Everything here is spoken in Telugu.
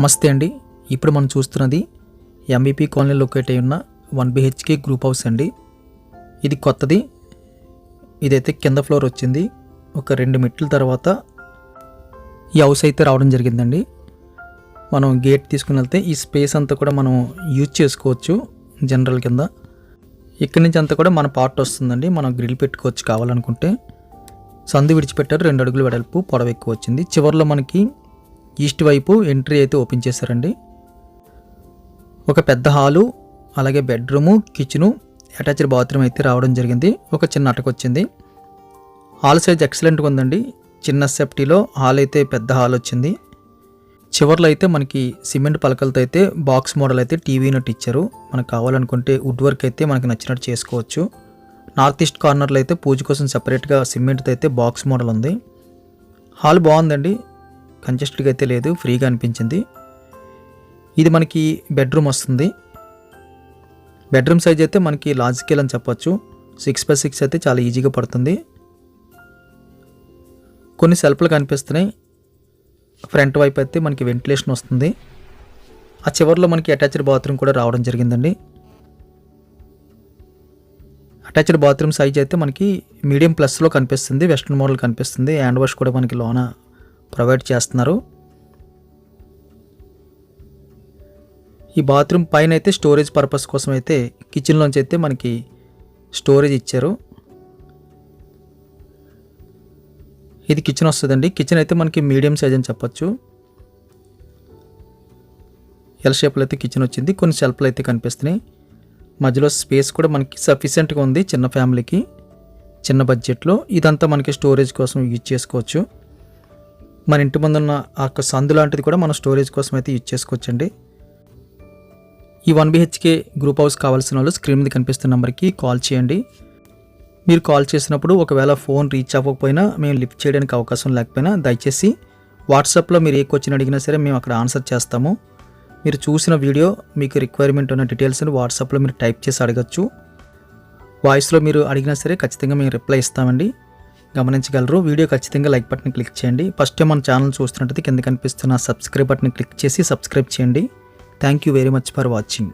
నమస్తే అండి. ఇప్పుడు మనం చూస్తున్నది ఎంబీపీ కాలనీ లొకేట్ అయి ఉన్న వన్ బిహెచ్కే గ్రూప్ హౌస్ అండి. ఇది కొత్తది. ఇదైతే కింద ఫ్లోర్ వచ్చింది. ఒక రెండు మెట్ల తర్వాత ఈ హౌస్ అయితే రావడం జరిగిందండి. మనం గేట్ తీసుకుని వెళ్తే ఈ స్పేస్ అంతా కూడా మనం యూజ్ చేసుకోవచ్చు జనరల్ కింద. ఇక్కడి నుంచి అంతా కూడా మన పార్ట్ వస్తుందండి. మనం గ్రిల్ పెట్టుకోవచ్చు కావాలనుకుంటే. సందు విడిచిపెట్టారు. రెండు అడుగులు వెడల్పు పొడవ ఎక్కువ వచ్చింది. చివరిలో మనకి ఈస్ట్ వైపు ఎంట్రీ అయితే ఓపెన్ చేశారండి. ఒక పెద్ద హాలు అలాగే బెడ్రూము కిచెను అటాచ్డ్ బాత్రూమ్ అయితే రావడం జరిగింది. ఒక చిన్న అటక వచ్చింది హాల్ సైజ్ ఎక్సలెంట్గా ఉందండి. చిన్న సెఫ్టీలో హాల్ అయితే పెద్ద హాల్ వచ్చింది. చివర్లో అయితే మనకి సిమెంట్ పలకలతో అయితే బాక్స్ మోడల్ అయితే టీవీ నట్టు ఇచ్చారు. మనకు కావాలనుకుంటే వుడ్ వర్క్ అయితే మనకి నచ్చినట్టు చేసుకోవచ్చు. నార్త్ ఈస్ట్ కార్నర్లో అయితే పూజ కోసం సెపరేట్గా సిమెంట్తో అయితే బాక్స్ మోడల్ ఉంది. హాల్ బాగుందండి. కంజెస్టెడ్గా అయితే లేదు ఫ్రీగా అనిపించింది. ఇది మనకి బెడ్రూమ్ వస్తుంది. బెడ్రూమ్ సైజ్ అయితే మనకి లాజికల్ అని చెప్పొచ్చు. సిక్స్ బై సిక్స్ అయితే చాలా ఈజీగా పడుతుంది. కొన్ని సెల్ఫ్లు కనిపిస్తున్నాయి. ఫ్రంట్ వైపు అయితే మనకి వెంటిలేషన్ వస్తుంది. ఆ చివరిలో మనకి అటాచ్డ్ బాత్రూమ్ కూడా రావడం జరిగిందండి. అటాచ్డ్ బాత్రూమ్ సైజ్ అయితే మనకి మీడియం ప్లస్లో కనిపిస్తుంది. వెస్ట్రన్ మోడల్ కనిపిస్తుంది. హ్యాండ్ వాష్ కూడా మనకి లోన ప్రొవైడ్ చేస్తున్నారు. ఈ బాత్రూమ్ పైన అయితే స్టోరేజ్ పర్పస్ కోసం అయితే కిచెన్లోంచి అయితే మనకి స్టోరేజ్ ఇచ్చారు. ఇది కిచెన్ వస్తుందండి. కిచెన్ అయితే మనకి మీడియం సైజ్ అని చెప్పొచ్చు. ఎల్ షేప్లో అయితే కిచెన్ వచ్చింది. కొన్ని షెల్ఫ్లు అయితే కనిపిస్తున్నాయి. మధ్యలో స్పేస్ కూడా మనకి సఫిషియెంట్గా ఉంది చిన్న ఫ్యామిలీకి చిన్న బడ్జెట్లో. ఇదంతా మనకి స్టోరేజ్ కోసం యూజ్ చేసుకోవచ్చు. మన ఇంటి ముందున్న ఆ యొక్క సందు లాంటిది కూడా మనం స్టోరేజ్ కోసం అయితే యూజ్ చేసుకోవచ్చండి. ఈ వన్ బిహెచ్కే గ్రూప్ హౌస్ కావాల్సిన వాళ్ళు స్క్రీన్ మీద కనిపిస్తున్న నెంబర్కి కాల్ చేయండి. మీరు కాల్ చేసినప్పుడు ఒకవేళ ఫోన్ రీచ్ అవ్వకపోయినా మేము లిఫ్ట్ చేయడానికి అవకాశం లేకపోయినా దయచేసి వాట్సాప్లో మీరు ఏ క్వశ్చన్ అడిగినా సరే మేము అక్కడ ఆన్సర్ చేస్తాము. మీరు చూసిన వీడియో మీకు రిక్వైర్మెంట్ ఉన్న డీటెయిల్స్ని వాట్సాప్లో మీరు టైప్ చేసి అడగచ్చు. వాయిస్లో మీరు అడిగినా సరే ఖచ్చితంగా మేము రిప్లై ఇస్తామండి. గమనించగలరు. వీడియో ఖచ్చితంగా లైక్ బటన్ క్లిక్ చేయండి. ఫస్ట్ టైం మన ఛానల్ చూస్తున్నట్టయితే కింద కనిపిస్తున్న సబ్స్క్రైబ్ బటన్ క్లిక్ చేసి సబ్స్క్రైబ్ చేయండి. Thank you very much for watching